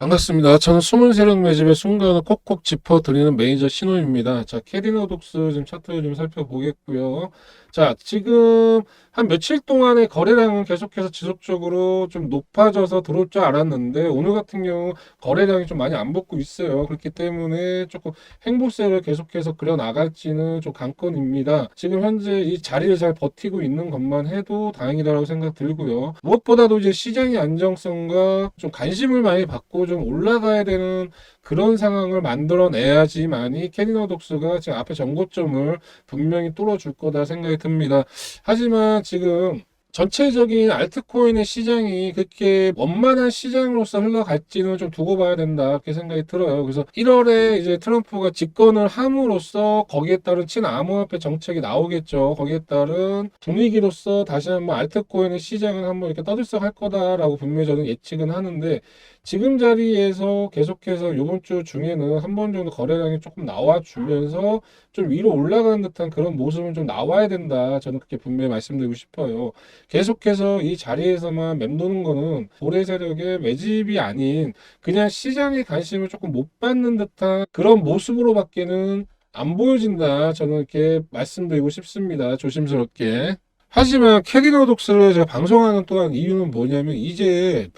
반갑습니다. 저는 숨은 세력 매집의 순간을 콕콕 짚어드리는 매니저 신호입니다. 자, 캐리너 독스 지금 차트를 좀 살펴보겠고요. 자, 지금 한 며칠 동안의 거래량은 계속해서 지속적으로 좀 높아져서 들어올 줄 알았는데 오늘 같은 경우 거래량이 좀 많이 안 붙고 있어요. 그렇기 때문에 조금 행보세를 계속해서 그려 나갈지는 좀 관건입니다. 지금 현재 이 자리를 잘 버티고 있는 것만 해도 다행이다라고 생각 들고요. 무엇보다도 이제 시장의 안정성과 좀 관심을 많이 받고 좀 올라가야 되는 그런 상황을 만들어내야지만이 캐리너 독스가 지금 앞에 정고점을 분명히 뚫어줄 거다 생각이 듭니다. 하지만 지금 전체적인 알트코인의 시장이 그렇게 원만한 시장으로서 흘러갈지는 좀 두고 봐야 된다 그렇게 생각이 들어요. 그래서 1월에 이제 트럼프가 집권을 함으로써 거기에 따른 친암호화폐 정책이 나오겠죠. 거기에 따른 분위기로서 다시 한번 알트코인의 시장은 한번 이렇게 떠들썩할 거다라고 분명히 저는 예측은 하는데 지금 자리에서 계속해서 이번 주 중에는 한 번 정도 거래량이 조금 나와주면서 좀 위로 올라가는 듯한 그런 모습은 좀 나와야 된다. 저는 그렇게 분명히 말씀드리고 싶어요. 계속해서 이 자리에서만 맴도는 거는 고래 세력의 매집이 아닌 그냥 시장의 관심을 조금 못 받는 듯한 그런 모습으로밖에는 안 보여진다. 저는 이렇게 말씀드리고 싶습니다. 조심스럽게. 하지만 캐리너 독스를 제가 방송하는 또한 이유는 뭐냐면 이제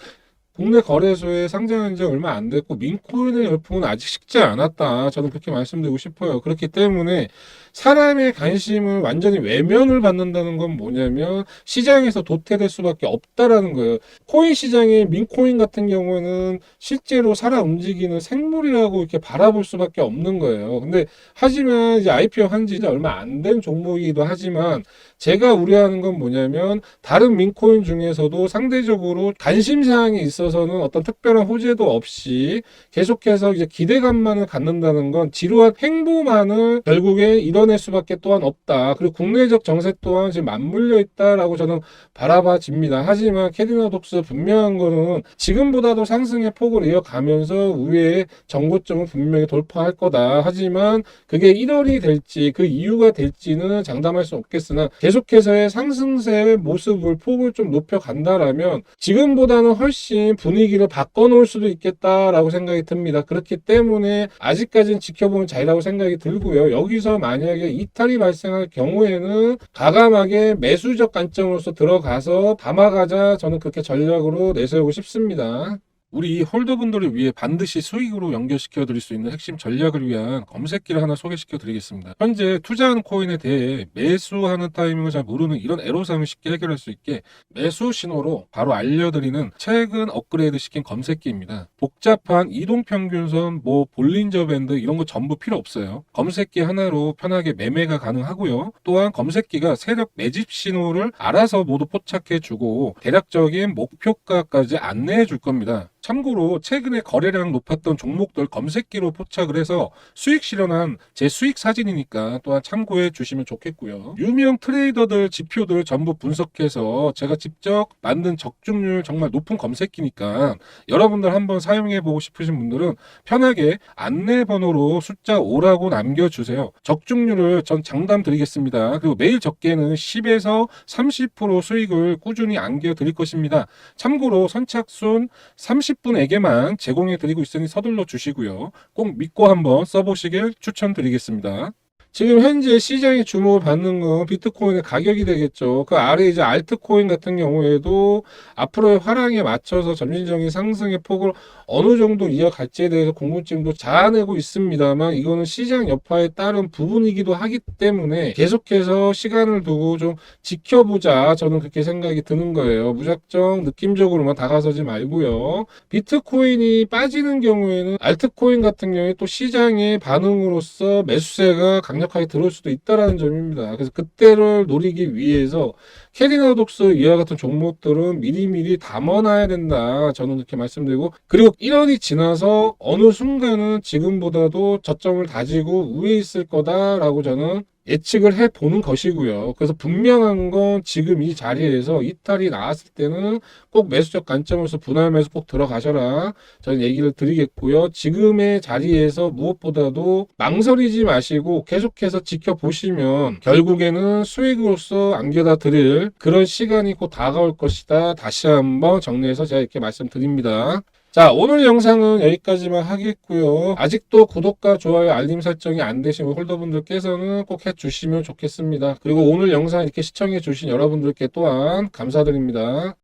국내 거래소에 상장한 지 얼마 안 됐고 민코인의 열풍은 아직 식지 않았다. 저는 그렇게 말씀드리고 싶어요. 그렇기 때문에 사람의 관심을 완전히 외면을 받는다는 건 뭐냐면 시장에서 도태될 수밖에 없다라는 거예요. 코인 시장의 민코인 같은 경우는 실제로 살아 움직이는 생물이라고 이렇게 바라볼 수밖에 없는 거예요. 근데 하지만 이제 IPO 한지 얼마 안 된 종목이기도 하지만 제가 우려하는 건 뭐냐면 다른 민코인 중에서도 상대적으로 관심 사항이 있어 서는 어떤 특별한 호재도 없이 계속해서 이제 기대감만을 갖는다는 건 지루한 행보만을 결국에 이뤄낼 수밖에 또한 없다. 그리고 국내적 정세 또한 지금 맞물려 있다라고 저는 바라봐집니다. 하지만 캐디너 독스 분명한 거는 지금보다도 상승의 폭을 이어가면서 위에 정고점을 분명히 돌파할 거다. 하지만 그게 1월이 될지 그 이유가 될지는 장담할 수 없겠으나 계속해서의 상승세의 모습을 폭을 좀 높여 간다라면 지금보다는 훨씬 분위기를 바꿔놓을 수도 있겠다라고 생각이 듭니다. 그렇기 때문에 아직까지는 지켜보는 자리라고 생각이 들고요. 여기서 만약에 이탈이 발생할 경우에는 가감하게 매수적 관점으로서 들어가서 담아가자 저는 그렇게 전략으로 내세우고 싶습니다. 우리 홀더분들을 위해 반드시 수익으로 연결시켜 드릴 수 있는 핵심 전략을 위한 검색기를 하나 소개시켜 드리겠습니다. 현재 투자하는 코인에 대해 매수하는 타이밍을 잘 모르는 이런 애로사항을 쉽게 해결할 수 있게 매수 신호로 바로 알려드리는 최근 업그레이드 시킨 검색기입니다. 복잡한 이동평균선, 뭐 볼린저 밴드 이런 거 전부 필요 없어요. 검색기 하나로 편하게 매매가 가능하고요. 또한 검색기가 세력 매집 신호를 알아서 모두 포착해 주고 대략적인 목표가까지 안내해 줄 겁니다. 참고로 최근에 거래량 높았던 종목들 검색기로 포착을 해서 수익 실현한 제 수익 사진이니까 또한 참고해 주시면 좋겠고요. 유명 트레이더들 지표들 전부 분석해서 제가 직접 만든 적중률 정말 높은 검색기니까 여러분들 한번 사용해 보고 싶으신 분들은 편하게 안내 번호로 숫자 5라고 남겨주세요. 적중률을 전 장담 드리겠습니다. 그리고 매일 적게는 10에서 30% 수익을 꾸준히 안겨 드릴 것입니다. 참고로 선착순 30 분에게만 제공해 드리고 있으니 서둘러 주시고요. 꼭 믿고 한번 써보시길 추천드리겠습니다. 지금 현재 시장의 주목을 받는 건 비트코인의 가격이 되겠죠. 그 아래 이제 알트코인 같은 경우에도 앞으로의 화랑에 맞춰서 점진적인 상승의 폭을 어느 정도 이어갈지에 대해서 궁금증도 자아내고 있습니다만 이거는 시장 여파에 따른 부분이기도 하기 때문에 계속해서 시간을 두고 좀 지켜보자 저는 그렇게 생각이 드는 거예요. 무작정 느낌적으로만 다가서지 말고요. 비트코인이 빠지는 경우에는 알트코인 같은 경우에 또 시장의 반응으로서 매수세가 강력 하게 들어올 수도 있다라는 점입니다. 그래서 그때를 노리기 위해서 캐리나 독스 이와 같은 종목들은 미리미리 담아놔야 된다. 저는 그렇게 말씀드리고 그리고 1년이 지나서 어느 순간은 지금보다도 저점을 다지고 위에 있을 거다라고 저는 예측을 해 보는 것이고요. 그래서 분명한 건 지금 이 자리에서 이탈이 나왔을 때는 꼭 매수적 관점으로서 분할 매수 꼭 들어가셔라. 저는 얘기를 드리겠고요. 지금의 자리에서 무엇보다도 망설이지 마시고 계속해서 지켜보시면 결국에는 수익으로서 안겨다 드릴 그런 시간이 곧 다가올 것이다. 다시 한번 정리해서 제가 이렇게 말씀드립니다. 자, 오늘 영상은 여기까지만 하겠고요. 아직도 구독과 좋아요, 알림 설정이 안 되신 홀더분들께서는 꼭 해주시면 좋겠습니다. 그리고 오늘 영상 이렇게 시청해주신 여러분들께 또한 감사드립니다.